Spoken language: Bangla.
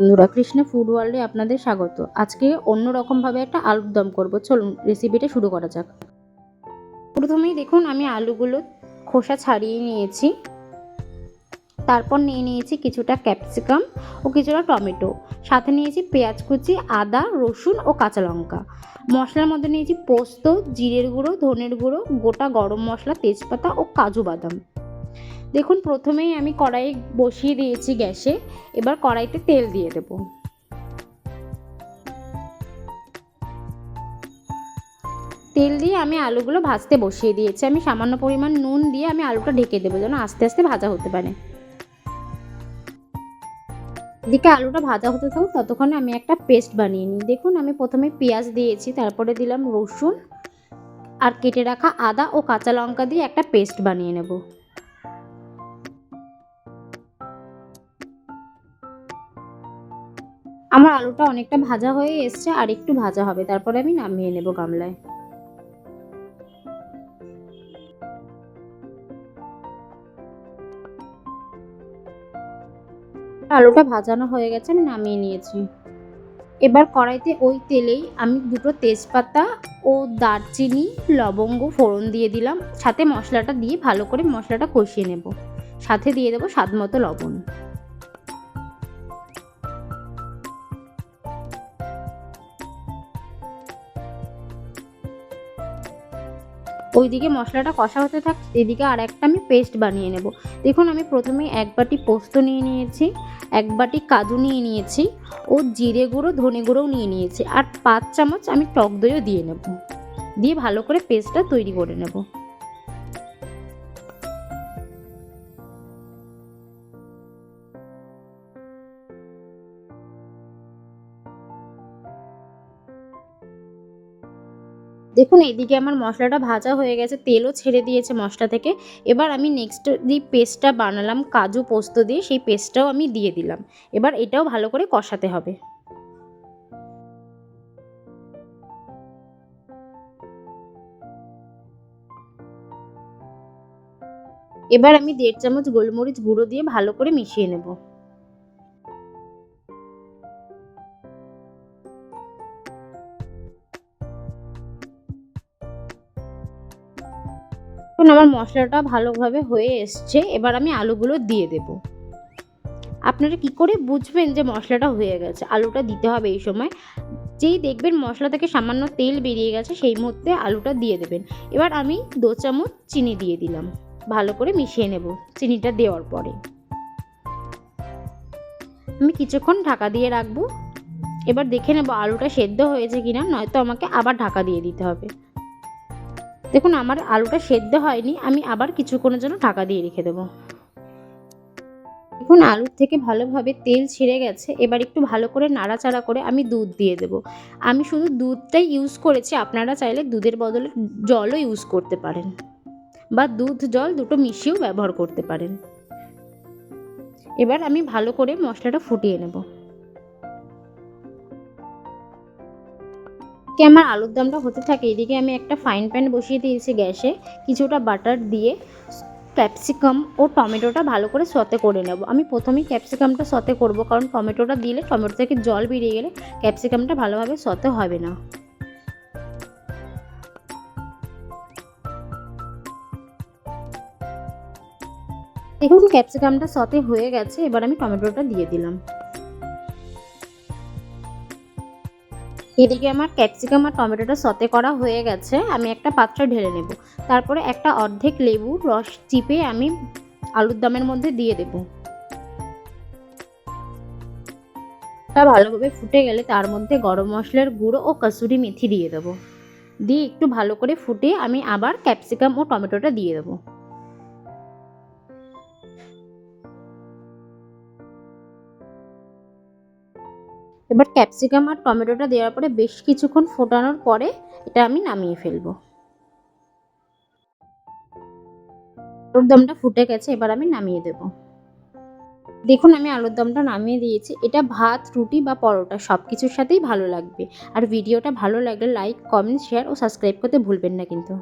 বন্ধুরা, কৃষ্ণ ফুড ওয়ার্ল্ডে আপনাদের স্বাগত। আজকে অন্য রকমভাবে একটা আলুর দম করব। চলুন রেসিপিটা শুরু করা যাক। প্রথমেই দেখুন, আমি আলুগুলো খোসা ছাড়িয়ে নিয়েছি। তারপর নিয়ে নিয়েছি কিছুটা ক্যাপসিকাম ও কিছুটা টমেটো। সাথে নিয়েছি পেঁয়াজ কুচি, আদা, রসুন ও কাঁচা লঙ্কা। মশলার মধ্যে নিয়েছি পোস্ত, জিরের গুঁড়ো, ধনের গুঁড়ো, গোটা গরম মশলা, তেজপাতা ও কাজু বাদাম। দেখুন, প্রথমেই আমি কড়াই বসিয়ে দিয়েছি গ্যাসে, এবার কড়াইতে তেল দিয়ে দেব। তেল দিয়ে আমি আলুগুলো ভাজতে বসিয়ে দিয়েছি। আমি সামান্য পরিমাণ নুন দিয়ে আমি আলুটা ঢেকে দেবো যেন আস্তে আস্তে ভাজা হতে পারে। এদিকে আলুটা ভাজা হতে থাকুক, ততক্ষণে আমি একটা পেস্ট বানিয়ে নিই। দেখুন, আমি প্রথমে পেঁয়াজ দিয়েছি, তারপরে দিলাম রসুন, আর কেটে রাখা আদা ও কাঁচা লঙ্কা দিয়ে একটা পেস্ট বানিয়ে নেব। আলুটা অনেকটা ভাজা হয়ে এসছে, আর একটু ভাজা হবে। তারপরে আমি নামিয়ে নেব গামলায়। আলুটা ভাজানো হয়ে গেছে, আমি নামিয়ে নিয়েছি। এবার কড়াইতে ওই তেলেই আমি দুটো তেজপাতা ও দারচিনি, লবঙ্গ, ফোড়ন দিয়ে দিলাম। সাথে মশলাটা দিয়ে ভালো করে মশলাটা কষিয়ে নেব। সাথে দিয়ে দেবো স্বাদ মতো লবণ। ওইদিকে মশলাটা কষা হতে থাক, এদিকে আর একটা আমি পেস্ট বানিয়ে নেব। দেখুন, আমি প্রথমে এক বাটি পোস্ত নিয়ে নিয়েছি, এক বাটি কাজু নিয়ে নিয়েছি ও জিরে গুঁড়ো, ধনে গুঁড়োও নিয়ে নিয়েছি। আর পাঁচ চামচ আমি টক দইও দিয়ে নেব। দিয়ে ভালো করে পেস্টটা তৈরি করে নেব। দেখুন এইদিকে আমার মশলাটা ভাজা হয়ে গেছে, তেলও ছেড়ে দিয়েছে মশলা থেকে। এবার আমি নেক্সট যে পেস্টটা বানালাম, কাজু পোস্ত দিয়ে, সেই পেস্টটাও আমি দিয়ে দিলাম। এবার এটাও ভালো করে কষাতে হবে। এবার আমি দেড় চামচ গোলমরিচ গুঁড়ো দিয়ে ভালো করে মিশিয়ে নেব। এখন আমার মশলাটা ভালোভাবে হয়ে এসছে, এবার আমি আলুগুলো দিয়ে দেব। আপনারা কি করে বুঝবেন যে মশলাটা হয়ে গেছে? আলুটা দিতে হবে এই সময়। যেই দেখবেন মশলা থেকে সামান্য তেল বেরিয়ে গেছে, সেই মুহূর্তে আলুটা দিয়ে দেবেন। এবার আমি দু চামচ চিনি দিয়ে দিলাম। ভালো করে মিশিয়ে নেব চিনিটা দেওয়ার পরে। আমি কিছুক্ষণ ঢাকা দিয়ে রাখব। এবার দেখে নেব আলুটা সেদ্ধ হয়েছে কিনা, নয়তো আমাকে আবার ঢাকা দিয়ে দিতে হবে। দেখুন, আমার আলুটা সেদ্ধ হয়নি, আমি আবার কিছুক্ষণের জন্য ঢাকা দিয়ে রেখে দেবো। দেখুন, আলুর থেকে ভালোভাবে তেল ছেড়ে গেছে, এবার একটু ভালো করে নাড়াচাড়া করে আমি দুধ দিয়ে দেবো। আমি শুধু দুধটাই ইউজ করেছি, আপনারা চাইলে দুধের বদলে জলও ইউজ করতে পারেন। বা দুধ জল দুটো মিশিয়েও ব্যবহার করতে পারেন। এবার আমি ভালো করে মশলাটা ফুটিয়ে নেব। কে আমার আলুর দমটা হতে থাকে, এদিকে আমি একটা ফাইন প্যান বসিয়ে দিয়েছি গ্যাসে, কিছুটা বাটার দিয়ে ক্যাপসিকাম ও টমেটোটা ভালো করে সতে করে নেব। আমি প্রথমেই ক্যাপসিকামটা সতে করব, কারণ টমেটোটা দিলে টমেটো থেকে জল বেরিয়ে গেলে ক্যাপসিকামটা ভালোভাবে সতে হবে না। দেখুন ক্যাপসিকামটা সতে হয়ে গেছে, এবার আমি টমেটোটা দিয়ে দিলাম। এদিকে আমার ক্যাপসিকাম আর টমেটোটা সতে করা হয়ে গেছে, আমি একটা পাত্রে ঢেলে নেব। তারপরে একটা অর্ধেক লেবু রস চিপে আমি আলুর দমের মধ্যে দিয়ে দেব। তা ভালোভাবে ফুটে গেলে তার মধ্যে গরম মশলার গুঁড়ো ও কসুরি মেথি দিয়ে দেবো। দিয়ে একটু ভালো করে ফুটে আমি আবার ক্যাপসিকাম ও টমেটোটা দিয়ে দেবো। এবার ক্যাপসিকাম আর টমেটোটা দেওয়ার পরে বেশ কিছুক্ষণ ফোটানোর পরে এটা আমি নামিয়ে ফেলব। আলুর দমটা ফুটে গেছে, এবার আমি নামিয়ে দেব। দেখুন, আমি আলুর দমটা নামিয়ে দিয়েছি। এটা ভাত, রুটি বা পরোটা সব কিছুর সাথেই ভালো লাগবে। আর ভিডিওটা ভালো লাগলে লাইক, কমেন্ট, শেয়ার ও সাবস্ক্রাইব করতে ভুলবেন না কিন্তু।